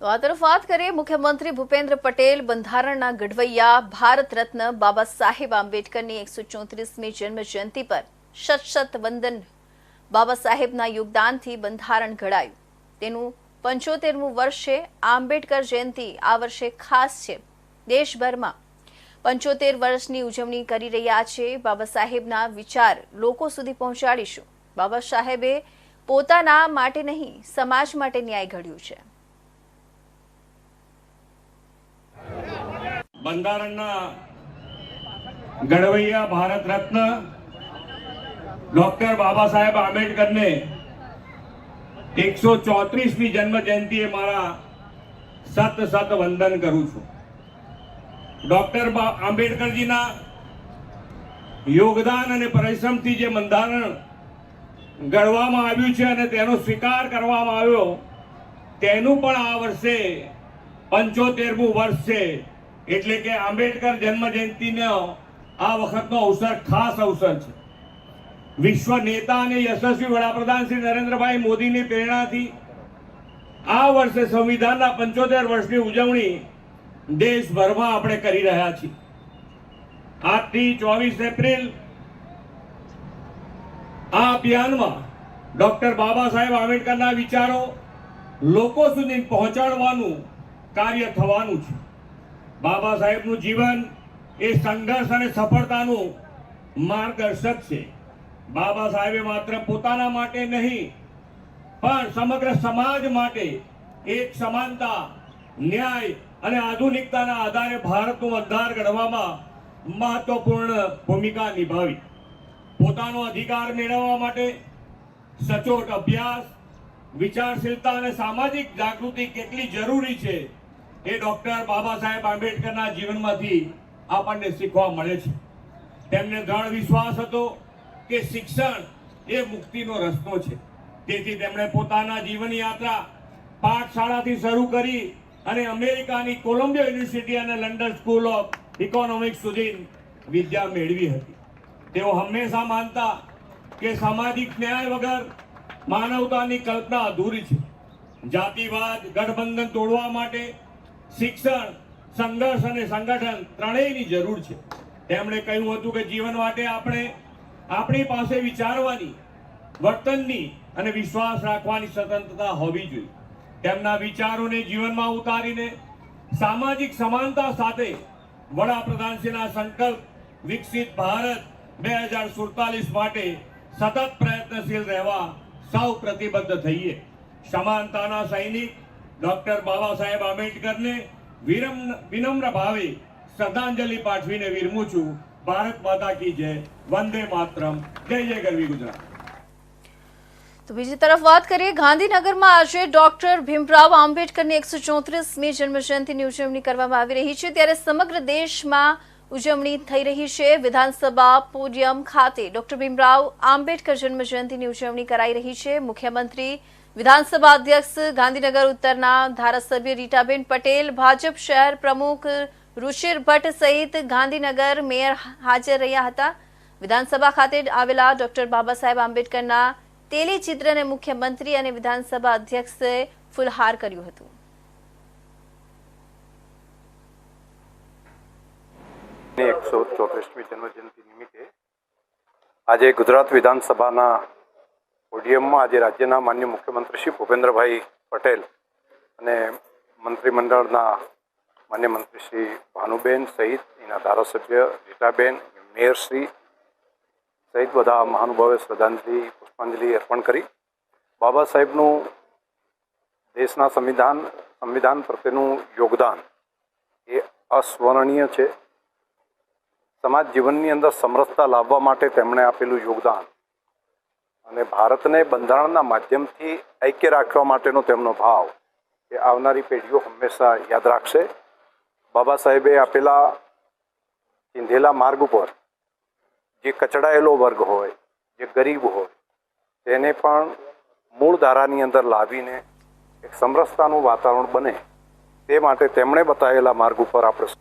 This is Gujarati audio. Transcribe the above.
આ તરફ વાત કરીએ મુખ્યમંત્રી ભૂપેન્દ્ર પટેલ બંધારણના ગઢવૈયા ભારત રત્ન બાબા સાહેબ આંબેડકરની એકસો ચોત્રીસમી જન્મ જયંતિ પર શત શત વંદન બાબા સાહેબના યોગદાનથી બંધારણ ઘડાયું. તેનું પંચોતેરમું વર્ષ છે આંબેડકર જયંતિ આ વર્ષે ખાસ છે. દેશભરમાં પંચોતેર વર્ષની ઉજવણી કરી રહ્યા છે. બાબા સાહેબના વિચાર લોકો સુધી પહોંચાડીશું. બાબા સાહેબે પોતાના માટે નહીં, સમાજ માટે ન્યાય ઘડ્યું છે. બંધારણના ઘડવૈયા ભારત રત્ન ડોક્ટર બાબા સાહેબ આંબેડકરને એકસો ચોત્રીસમી જન્મ જયંતિએ મારા સત સત વંદન કરું છું. ડોક્ટર આંબેડકરજીના યોગદાન અને પરિશ્રમથી જે બંધારણ ઘડવામાં આવ્યું છે અને તેનો સ્વીકાર કરવામાં આવ્યો, તેનું પણ આ વર્ષે પંચોતેરમું વર્ષ છે. એટલે કે આંબેડકર જન્મ જયંતિનો આ વખતનો અવસર ખાસ અવસર છે. વિશ્વ નેતા અને યશસ્વી વડાપ્રધાન શ્રી નરેન્દ્રભાઈ મોદીની પ્રેરણાથી આ વર્ષે સંવિધાનના પંચોતેર વર્ષની ઉજવણી દેશભરમાં આપણે કરી રહ્યા છીએ. આજથી ચોવીસ એપ્રિલ આ અભિયાનમાં ડોક્ટર બાબા સાહેબ આંબેડકરના વિચારો લોકો સુધી પહોંચાડવાનું કાર્ય થવાનું છે. બાબા સાહેબનું જીવન એ સંઘર્ષ અને સફળતાનું માર્ગદર્શક છે. બાબા સાહેબે માત્ર પોતાના માટે નહીં, પણ સમગ્ર સમાજ માટે એક સમાનતા, ન્યાય અને આધુનિકતાના આધારે ભારતનું બંધાર ઘડવામાં મહત્વપૂર્ણ ભૂમિકા નિભાવી. પોતાનો અધિકાર મેળવવા માટે સચોટ અભ્યાસ, વિચારશીલતા અને સામાજિક જાગૃતિ કેટલી જરૂરી છે એ ડોક્ટર બાબા સાહેબ આંબેડકરના જીવનમાંથી આપણને શીખવા મળે છે. તેમને દ્રઢ વિશ્વાસ હતો કે શિક્ષણ એ મુક્તિનો રસ્તો છે. તેથી તેમણે પોતાના જીવન યાત્રા પાઠશાળાથી શરૂ કરી અને અમેરિકાની કોલંબિયા યુનિવર્સિટી અને લંડન સ્કૂલ ઓફ ઇકોનોમિક્સ સુધી વિદ્યા મેળવી હતી. તેઓ હંમેશા માનતા કે સામાજિક ન્યાય વગર માનવતાની કલ્પના અધૂરી છે. જાતિવાદ, ગઠબંધન તોડવા માટે શિક્ષણ, સંઘર્ષ અને સંગઠન ત્રણેયની જરૂર છે. તેમણે કહ્યું હતું કે જીવન માટે આપણે આપણી પાસે વિચારવાની, વર્તનની અને વિશ્વાસ રાખવાની સ્વતંત્રતા હોવી જોઈએ. તેમના વિચારોને જીવનમાં ઉતારીને સામાજિક સમાનતા સાથે વડાપ્રધાનશ્રીના સંકલ્પ વિકસિત ભારત બે હજાર સુડતાલીસ માટે સતત પ્રયત્નશીલ રહેવા સૌ પ્રતિબદ્ધ થઈએ. સમાનતાના સૈનિક ડોક્ટર બાબા સાહેબ આંબેડકરને વિરમ- વિનમ્ર ભાવે શ્રદ્ધાંજલિ પાઠવીને વિરમું છું. ભારત માતા કી જય. વંદે માતરમ. જય જય ગરવી ગુજરાત. તો બીજી તરફ વાત કરીએ ગાંધીનગરમાં આજે ડોક્ટર ભીમરાવ આંબેડકરની એકસો ચોત્રીસમી જન્મજયંતિની ઉજવણી કરવામાં આવી રહી છે. ત્યારે સમગ્ર દેશમાં ઉજવણી થઈ રહી છે. વિધાનસભા પોડિયમ ખાતે ડોક્ટર ભીમરાવ આંબેડકર જન્મજયંતિની ઉજવણી કરાઈ રહી છે. મુખ્યમંત્રી વિધાનસભા અધ્યક્ષ ગાંધીનગર ઉત્તરના ધારાસભ્ય રીટાબેન પટેલ, ભાજપ શહેર પ્રમુખ ઋષિર ભટ્ટ સહિત ગાંધીનગર મેયર હાજર રહ્યા હતા. વિધાનસભા ખાતે આવેલા ડોક્ટર બાબા સાહેબ આંબેડકરના તેલી ચિત્રને મુખ્યમંત્રી અને વિધાનસભા અધ્યક્ષે ફુલહાર કર્યું હતું. એકસો ચોત્રીસમી જન્મજયંતિ નિમિત્તે આજે ગુજરાત વિધાનસભાના પોડિયમમાં આજે રાજ્યના માન્ય મુખ્યમંત્રી શ્રી ભૂપેન્દ્રભાઈ પટેલ અને મંત્રીમંડળના માન્ય મંત્રી શ્રી ભાનુબેન સહિત એના ધારાસભ્ય રીટાબેન મેયરશ્રી સહિત બધા મહાનુભાવે શ્રદ્ધાંજલિ, પુષ્પાંજલિ અર્પણ કરી. બાબા સાહેબનું દેશના સંવિધાન સંવિધાન પ્રત્યેનું યોગદાન એ અસ્મરણીય છે. સમાજ જીવનની અંદર સમરસતા લાવવા માટે તેમણે આપેલું યોગદાન અને ભારતને બંધારણના માધ્યમથી ઐક્ય રાખવા માટેનો તેમનો ભાવ એ આવનારી પેઢીઓ હંમેશા યાદ રાખશે. બાબા સાહેબે આપેલા ચીંધેલા માર્ગ ઉપર જે કચડાયેલો વર્ગ હોય, જે ગરીબ હોય, તેને પણ મૂળ ધારાની અંદર લાવીને એક સમરસતાનું વાતાવરણ બને તે માટે તેમણે બતાવેલા માર્ગ ઉપર આપણે